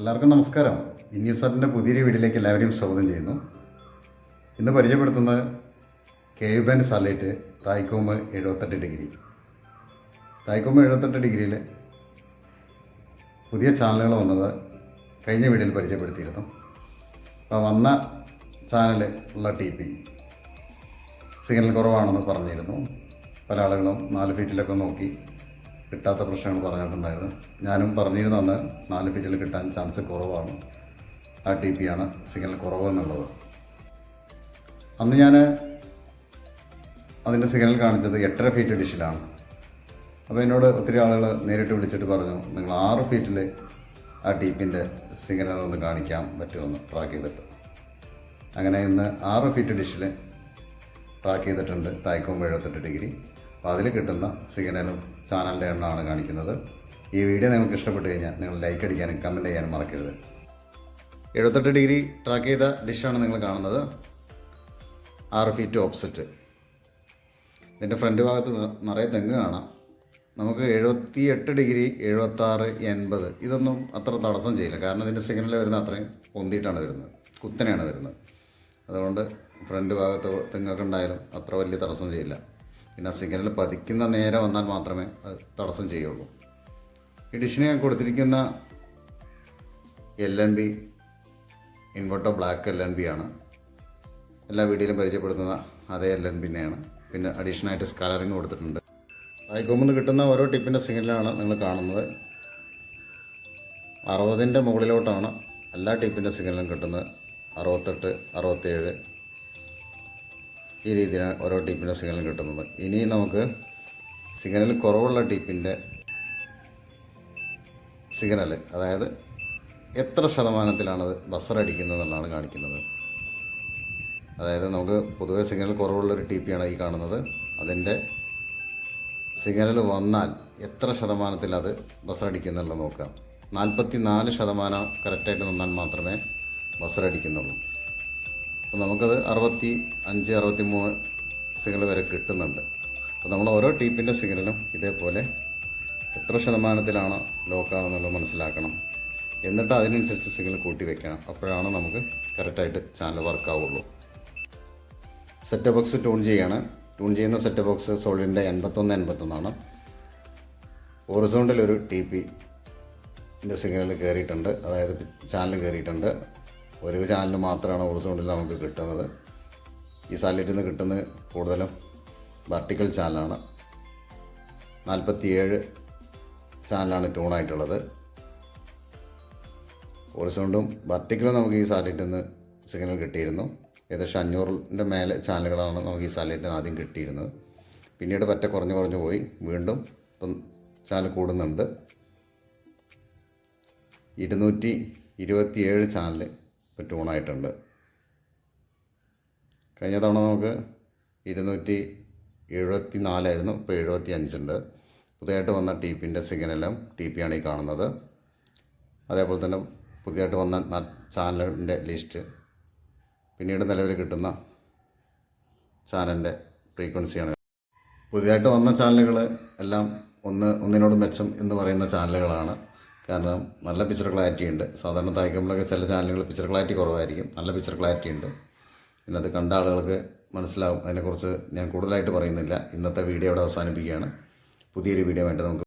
എല്ലാവർക്കും നമസ്കാരം. ഇന്യൂസാറിന്റെ പുതിയൊരു വീഡിയോയിലേക്ക് എല്ലാവരെയും സ്വാഗതം ചെയ്യുന്നു. ഇന്ന് പരിചയപ്പെടുത്തുന്നത് കേവ് ബാൻഡ് സാലൈറ്റ് തായ്ക്കോമ്പ് എഴുപത്തെട്ട് ഡിഗ്രി. തായ്ക്കോമ് എഴുപത്തെട്ട് ഡിഗ്രിയിൽ പുതിയ ചാനലുകൾ വന്നത് കഴിഞ്ഞ വീഡിയോയിൽ പരിചയപ്പെടുത്തിയിരുന്നു. അപ്പോൾ വന്ന ചാനൽ ഉള്ള ടി പി സിഗ്നൽ കുറവാണെന്ന് പറഞ്ഞിരുന്നു. പല ആളുകളും നാല് ഫീറ്റിലൊക്കെ നോക്കി കിട്ടാത്ത പ്രശ്നങ്ങൾ പറഞ്ഞിട്ടുണ്ടായിരുന്നു ഞാനും പറഞ്ഞിരുന്നു അന്ന് നാല് ഫീറ്റിൽ കിട്ടാൻ ചാൻസ് കുറവാണ്. ആ ടി പി ആണ് സിഗ്നൽ കുറവ് എന്നുള്ളത് അന്ന് ഞാൻ അതിന്റെ സിഗ്നൽ കാണിച്ചത് എട്ടര ഫീറ്റ് ഡിഷിലാണ്. അപ്പോൾ എന്നോട് ഒത്തിരി ആളുകൾ നേരിട്ട് വിളിച്ചിട്ട് പറഞ്ഞു നിങ്ങൾ ആറ് ഫീറ്റിൽ ആ ടി പിന്റെ സിഗ്നൽ ഒന്ന് കാണിക്കാൻ പറ്റുമെന്ന് ട്രാക്ക് ചെയ്തിട്ട്. അങ്ങനെ ഇന്ന് ആറ് ഫീറ്റ് ഡിഷിൽ ട്രാക്ക് ചെയ്തിട്ടുണ്ട് തായ്ക്കോമ്പ് എഴുപത്തെട്ട് ഡിഗ്രി. അപ്പോൾ അതിൽ കിട്ടുന്ന സിഗ്നലും ചാനലിന്റെ എണ്ണമാണ് കാണിക്കുന്നത്. ഈ വീഡിയോ നിങ്ങൾക്ക് ഇഷ്ടപ്പെട്ട് കഴിഞ്ഞാൽ നിങ്ങൾ ലൈക്ക് അടിക്കാനും കമന്റ് ചെയ്യാനും മറക്കരുത്. എഴുപത്തെട്ട് ഡിഗ്രി ട്രാക്ക് ചെയ്ത ഡിഷാണ് നിങ്ങൾ കാണുന്നത്. ആറ് ഫീറ്റ് ഓപ്പോസിറ്റ് ഇതിന്റെ ഫ്രണ്ട് ഭാഗത്ത് നിറയെ തെങ്ങ് കാണാം. നമുക്ക് എഴുപത്തി എട്ട് ഡിഗ്രി എഴുപത്താറ് എൺപത് ഇതൊന്നും അത്ര തടസ്സം ചെയ്യില്ല. കാരണം ഇതിന്റെ സിഗ്നൽ വരുന്ന അത്രയും പൊന്തിയിട്ടാണ് വരുന്നത്. കുത്തനെയാണ് വരുന്നത്. അതുകൊണ്ട് ഫ്രണ്ട് ഭാഗത്ത് തെങ്ങൊക്കെ ഉണ്ടായാലും അത്ര വലിയ തടസ്സം ചെയ്യില്ല. പിന്നെ സിഗ്നൽ പതിക്കുന്ന നേരം വന്നാൽ മാത്രമേ അത് തടസ്സം ചെയ്യുള്ളൂ. ഈ ഡിഷിന് ഞാൻ കൊടുത്തിരിക്കുന്ന L N B inverter black L N B ആണ്. എല്ലാ വീഡിയോയിലും പരിചയപ്പെടുത്തുന്ന അതേ എൽ എൻ പിന്നെയാണ് പിന്നെ അഡീഷണലായിട്ട് സ്കാലറിങ് കൊടുത്തിട്ടുണ്ട്. ആയിക്കോമ്പിൽ നിന്ന് കിട്ടുന്ന ഓരോ ടിപ്പിന്റെ സിഗ്നലാണ് നിങ്ങൾ കാണുന്നത്. അറുപതിന്റെ മുകളിലോട്ടാണ് എല്ലാ ടിപ്പിന്റെ സിഗ്നലും കിട്ടുന്നത്. അറുപത്തെട്ട് അറുപത്തേഴ് ഈ രീതിയിലാണ് ഓരോ ടിപ്പിന്റെ സിഗ്നൽ കിട്ടുന്നത്. ഇനി നമുക്ക് സിഗ്നൽ കുറവുള്ള ടിപ്പിന്റെ സിഗ്നൽ അതായത് എത്ര ശതമാനത്തിലാണത് ബസർ അടിക്കുന്നത് എന്നുള്ളതാണ് കാണിക്കുന്നത്. അതായത് നമുക്ക് പൊതുവേ സിഗ്നൽ കുറവുള്ളൊരു ടി പിയാണ് ഈ കാണുന്നത്. അതിന്റെ സിഗ്നൽ വന്നാൽ എത്ര ശതമാനത്തിൽ അത് ബസർ അടിക്കുന്നുള്ളത് നോക്കാം. നാൽപ്പത്തി നാല് ശതമാനം കറക്റ്റായിട്ട് നിന്നാൽ മാത്രമേ ബസറടിക്കുന്നുള്ളൂ അപ്പോൾ നമുക്കത് അറുപത്തി അഞ്ച് അറുപത്തി മൂന്ന് സിഗ്നൽ വരെ കിട്ടുന്നുണ്ട്. അപ്പോൾ നമ്മൾ ഓരോ ടീപ്പിന്റെ സിഗ്നലും ഇതേപോലെ എത്ര ശതമാനത്തിലാണ് ലോക്കാവുന്നുള്ളത് മനസ്സിലാക്കണം. എന്നിട്ട് അതിനനുസരിച്ച് സിഗ്നൽ കൂട്ടി വെക്കണം. അപ്പോഴാണ് നമുക്ക് കറക്റ്റായിട്ട് ചാനൽ വർക്കാവുള്ളൂ സെറ്റ് ബോക്സ് ട്യൂൺ ചെയ്യാണ്. ട്യൂൺ ചെയ്യുന്ന സെറ്റ് ബോക്സ് സോളിന്റെ എൺപത്തൊന്ന് എൺപത്തൊന്നാണ്. ഹൊറിസോണ്ടിൽ ഒരു ടി പിന്റെ സിഗ്നൽ കയറിയിട്ടുണ്ട് അതായത് ചാനൽ കയറിയിട്ടുണ്ട് ഒരു ചാനൽ മാത്രമാണ് ഹൊറിസോണ്ടിൽ നമുക്ക് കിട്ടുന്നത്. ഈ സാറ്റലൈറ്റിൽ നിന്ന് കിട്ടുന്ന കൂടുതലും വെർട്ടിക്കൽ ചാനലാണ് നാൽപ്പത്തിയേഴ് ചാനലാണ് ട്യൂണായിട്ടുള്ളത് ഹൊറിസോണ്ടും വെർട്ടിക്കലും നമുക്ക് ഈ സാറ്റലൈറ്റിൽ നിന്ന് സിഗ്നൽ കിട്ടിയിരുന്നു. ഏകദേശം അഞ്ഞൂറിന്റെ മേലെ ചാനലുകളാണ് നമുക്ക് ഈ സാറ്റലൈറ്റിൽ ആദ്യം കിട്ടിയിരുന്നത്. പിന്നീട് പറ്റ കുറഞ്ഞു കുറഞ്ഞു പോയി. വീണ്ടും ഇപ്പം ചാനൽ കൂടുന്നുണ്ട്. ഇരുന്നൂറ്റി ഇരുപത്തിയേഴ് ചാനൽ ട്യൂണായിട്ടുണ്ട് കഴിഞ്ഞ തവണ നമുക്ക് ഇരുന്നൂറ്റി എഴുപത്തി നാലായിരുന്നു ഇപ്പോൾ എഴുപത്തി അഞ്ചുണ്ട് പുതിയതായിട്ട് വന്ന ടി പിന്റെ സിഗ്നലും ടി പി ആണ് ഈ കാണുന്നത്. അതേപോലെ തന്നെ പുതിയതായിട്ട് വന്ന ചാനലിന്റെ ലിസ്റ്റ് പിന്നീട് നിലവിൽ കിട്ടുന്ന ചാനലിന്റെ ഫ്രീക്വൻസിയാണ്. പുതിയതായിട്ട് വന്ന ചാനലുകൾ എല്ലാം ഒന്ന് ഒന്നിനോട് മെച്ചം എന്ന് പറയുന്ന ചാനലുകളാണ്. കാരണം നല്ല പിക്ചർ ക്ലാരിറ്റി ഉണ്ട്. സാധാരണ തായ്ക്കുമ്പോഴൊക്കെ ചില ചാനലുകൾ പിക്ചർ ക്ലാരിറ്റി കുറവായിരിക്കും. നല്ല പിക്ചർ ക്ലാരിറ്റി ഉണ്ട്. പിന്നെ അത് കണ്ട ആളുകൾക്ക് മനസ്സിലാവും. അതിനെക്കുറിച്ച് ഞാൻ കൂടുതലായിട്ട് പറയുന്നില്ല. ഇന്നത്തെ വീഡിയോ ഇവിടെ അവസാനിപ്പിക്കുകയാണ്. പുതിയൊരു വീഡിയോ വേണ്ടത് നമുക്ക്